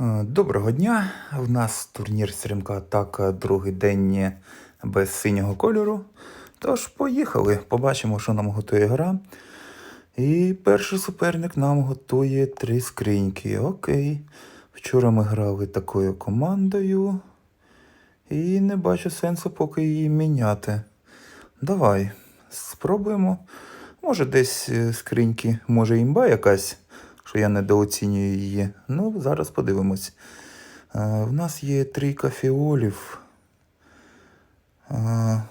Е, Доброго дня. У нас турнір стрімка атака другий день без синього кольору. Тож поїхали, побачимо, що нам готує гра. І перший суперник нам готує три скриньки. Окей. Вчора ми грали такою командою. І не бачу сенсу поки її міняти. Давай, спробуємо. Може, десь е, скриньки, може імба якась, що я недооцінюю її. Ну, зараз подивимось. Е, в нас є трійка фіолів. Е,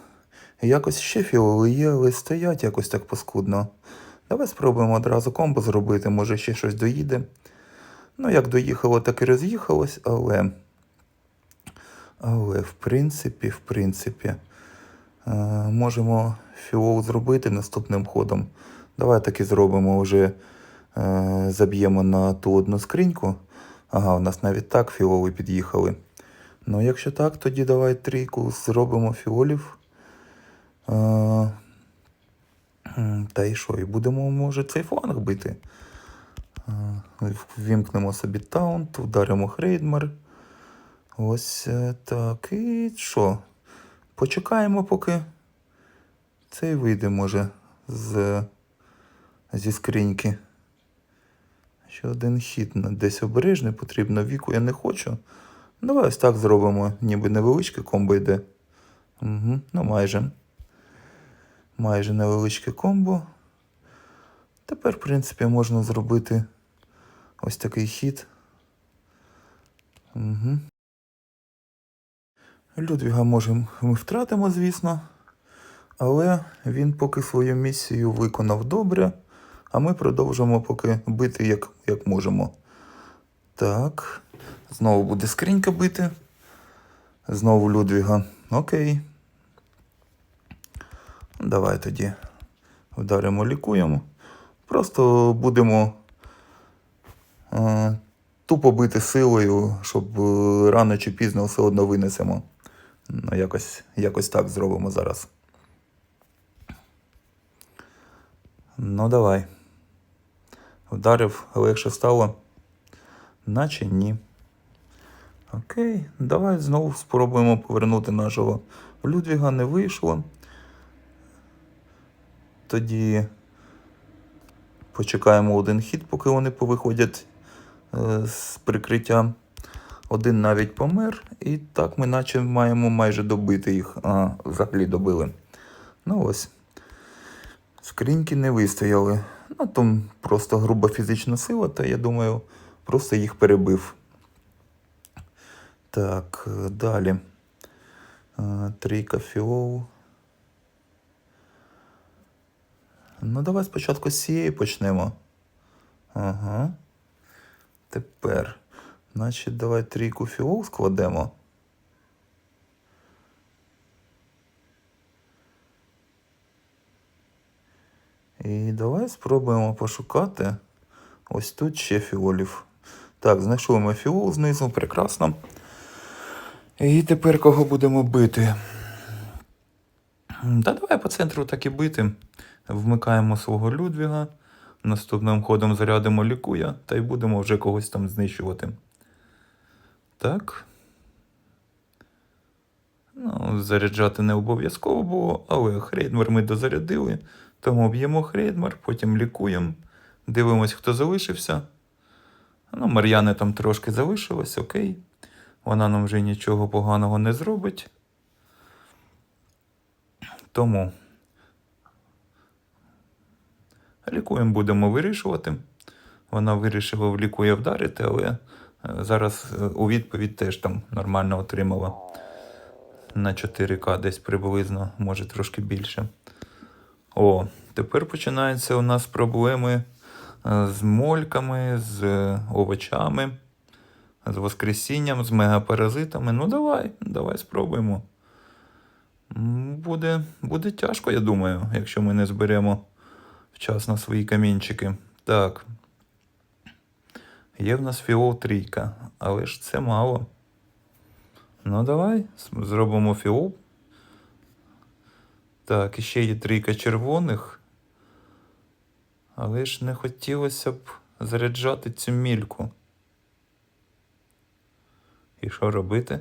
якось ще фіоли є, але стоять якось так паскудно. Давай спробуємо одразу комбо зробити, може ще щось доїде. Ну, як доїхало, так і роз'їхалось, але. Але в принципі, в принципі, е, можемо фіол зробити наступним ходом. Давай так і зробимо вже заб'ємо на ту одну скриньку. Ага, у нас навіть так фіоли під'їхали. Ну, якщо так, тоді давай трійку зробимо фіолів. Е, м, та і що? І будемо, може, цей фланг бити. Е, Вімкнемо собі таунт, вдаримо Хрейдмар. Ось е, так. І що? Почекаємо, поки цей вийде, може, з, зі скриньки. Ще один хід десь обережний потрібно. Віку я не хочу. Давай ось так зробимо, ніби невеличке комбо йде. Угу, ну майже. Майже невеличке комбо. Тепер, в принципі, можна зробити ось такий хід. Угу. Людвіга може ми втратимо, звісно. Але він поки свою місію виконав добре, а ми продовжимо поки бити як, як можемо. Так. Знову буде скринька бити. Знову Людвіга. Окей. Давай тоді вдаримо, лікуємо. Просто будемо е, тупо бити силою, щоб е, рано чи пізно все одно винесемо. Ну, якось, якось так зробимо зараз. Ну, давай. Вдарив, легше стало. Наче ні. Окей, давай знову спробуємо повернути нашого Людвіга. Не вийшло. Тоді почекаємо один хід, поки вони повиходять е, з прикриття. Один навіть помер, і так ми наче маємо майже добити їх. А, взагалі добили. Ну ось. Скриньки не вистояли. Ну, там просто груба фізична сила, та я думаю, просто їх перебив. Так, е, далі. Е, Трійка фіол. Ну, давай спочатку з цієї почнемо. Ага. Тепер. Значить, давай трійку фіол складемо. І давай спробуємо пошукати ось тут ще фіолів. Так, знайшли ми фіол знизу, прекрасно. І тепер кого будемо бити? Та давай по центру так і бити. Вмикаємо свого Людвіга. Наступним ходом зарядимо лікуя, та й будемо вже когось там знищувати. Так. Ну, заряджати не обов'язково було, але Хрейдмар ми дозарядили. Тому б'ємо Хрейдмар, потім лікуємо. Дивимось, хто залишився. Ну, Мар'яни там трошки залишилось, окей. Вона нам вже нічого поганого не зробить. Тому лікуємо будемо вирішувати. Вона вирішила в лікує вдарити, але е, зараз е, у відповідь теж там нормально отримала. На 4К десь приблизно, може трошки більше. О, тепер починаються у нас проблеми е, з мольками, з е, овочами, з воскресінням, з мегапаразитами. Ну давай, давай спробуємо. Буде, буде тяжко, я думаю, якщо ми не зберемо вчасно свої камінчики. Так. Є в нас фіол трійка, але ж це мало. Ну, давай, зробимо фіол. Так, і ще є трійка червоних. Але ж не хотілося б заряджати цю мільку. І що робити?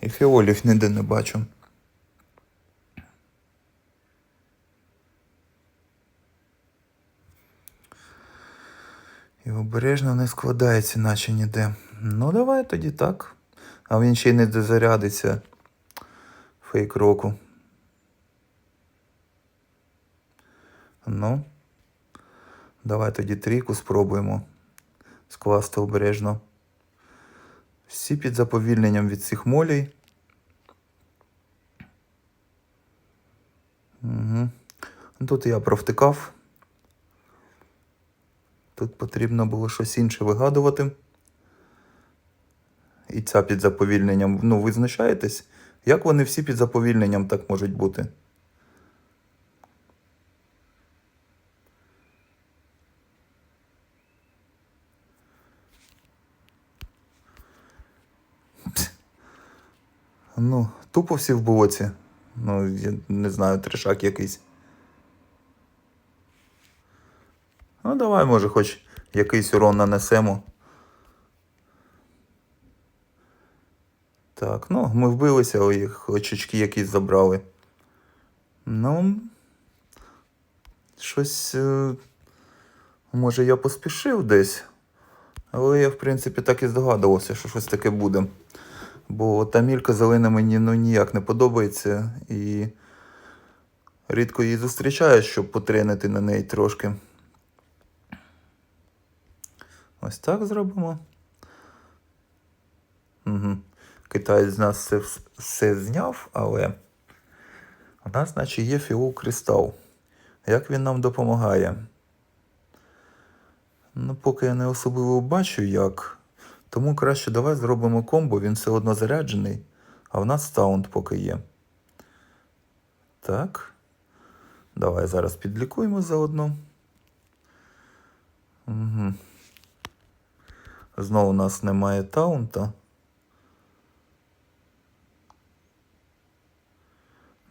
І фіолів ніде не бачу. І обережно не складається, наче ніде. Ну, давай тоді так. А він ще й не дозарядиться фейк року. Ну, давай тоді трійку спробуємо скласти обережно. Всі під заповільненням від цих молей. Угу. Тут я провтикав. Тут потрібно було щось інше вигадувати. І ця під заповільненням. Ну, ви знущаєтесь? Як вони всі під заповільненням так можуть бути? Ну, тупо всі в болоті. Ну, я не знаю, трешак якийсь. Ну, давай, може, хоч якийсь урон нанесемо. Так, ну, ми вбилися, але їх очечки якісь забрали. Ну. Щось. е, Може, я поспішив десь. Але я, в принципі, так і здогадувався, що щось таке буде. Бо та мілька зелена мені ну, ніяк не подобається. І рідко її зустрічаю, щоб потренити на неї трошки. Ось так зробимо. Угу. Китаєць з нас все, все зняв, але у нас, наче, є фіол кристал. Як він нам допомагає? Ну, поки я не особливо бачу як. Тому краще давай зробимо комбо, він все одно заряджений, а в нас саунд поки є. Так. Давай зараз підлікуємо заодно. Угу. Знову у нас немає таунта.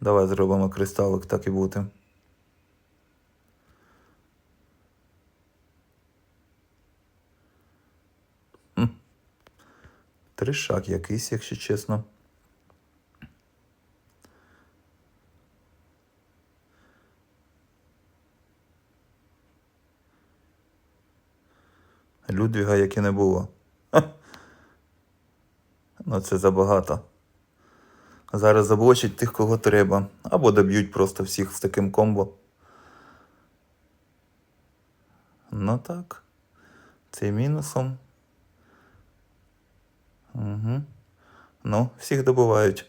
Давай зробимо кристалик, так і бути. Тришак якийсь, якщо чесно. Людвіга, як і не було. Ну, це забагато. Зараз заблочать тих, кого треба. Або доб'ють просто всіх з таким комбо. Ну так. Це мінусом. Угу. Ну, всіх добувають.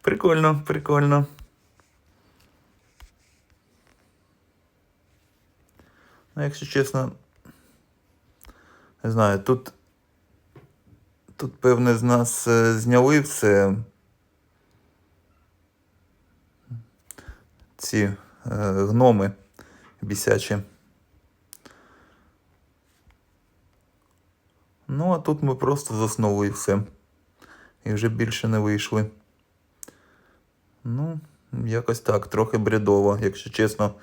Прикольно, прикольно. Ну, якщо чесно, не знаю, тут. Тут, певне, з нас е, зняли все. Ці е, гноми бісячі. Ну, а тут ми просто заснули і все. І вже більше не вийшли. Ну, якось так, трохи бредово, якщо чесно.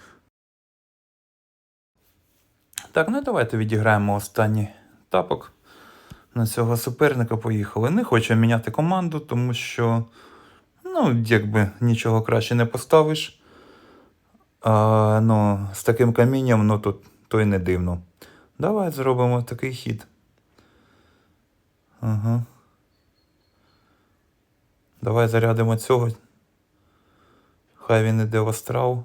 Так, ну давайте відіграємо останній тапок. На цього суперника поїхали. Не хочу міняти команду, тому що, ну, якби нічого краще не поставиш. А, ну, з таким камінням, ну тут то й не дивно. Давай зробимо такий хід. Ага. Давай зарядимо цього. Хай він іде в астрал.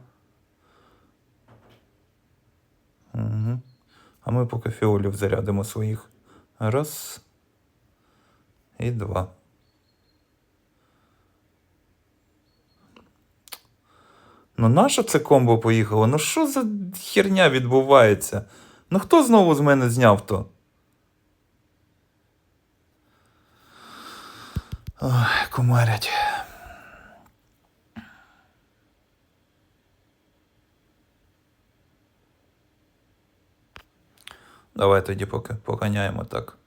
Угу. А ми поки фіолів зарядимо своїх. Раз. І два. Ну нащо це комбо поїхало? Ну що за херня відбувається? Ну хто знову з мене зняв то? Ой, кумарять. Давай тоді поки поганяємо так.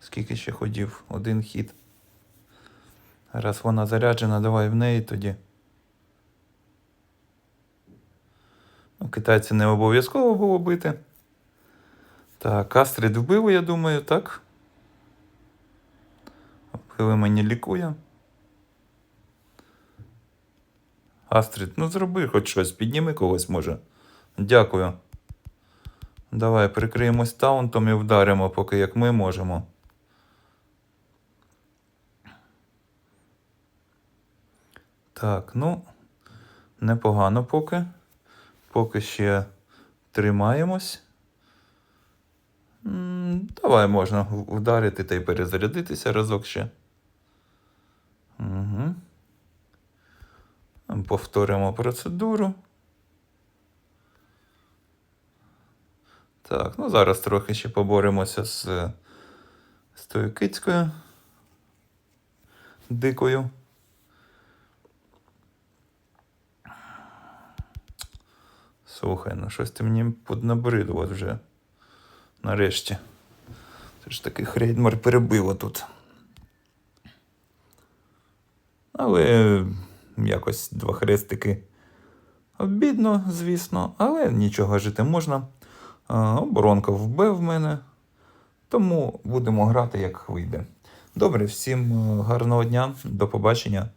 Скільки ще ходів? Один хід. Раз вона заряджена, давай в неї тоді. Ну, китайці не обов'язково було бити. Так, Астрид вбив, я думаю, так? Вбили мені лікує. Астрид, ну зроби хоч щось, підніми когось може. Дякую. Давай прикриємось таунтом і вдаримо, поки як ми можемо. Так, ну, непогано поки. Поки ще тримаємось. Давай можна вдарити та й перезарядитися разок ще. Угу. Повторимо процедуру. Так, ну зараз трохи ще поборемося з, з тою кицькою дикою. Слухай, ну щось ти мені поднабридло вже. Нарешті. Це ж таки Хрейдмар перебило тут. Але якось два хрестики обідно, звісно, але нічого жити можна. Оборонка вбив в мене. Тому будемо грати як вийде. Добре, всім е, гарного дня, до побачення.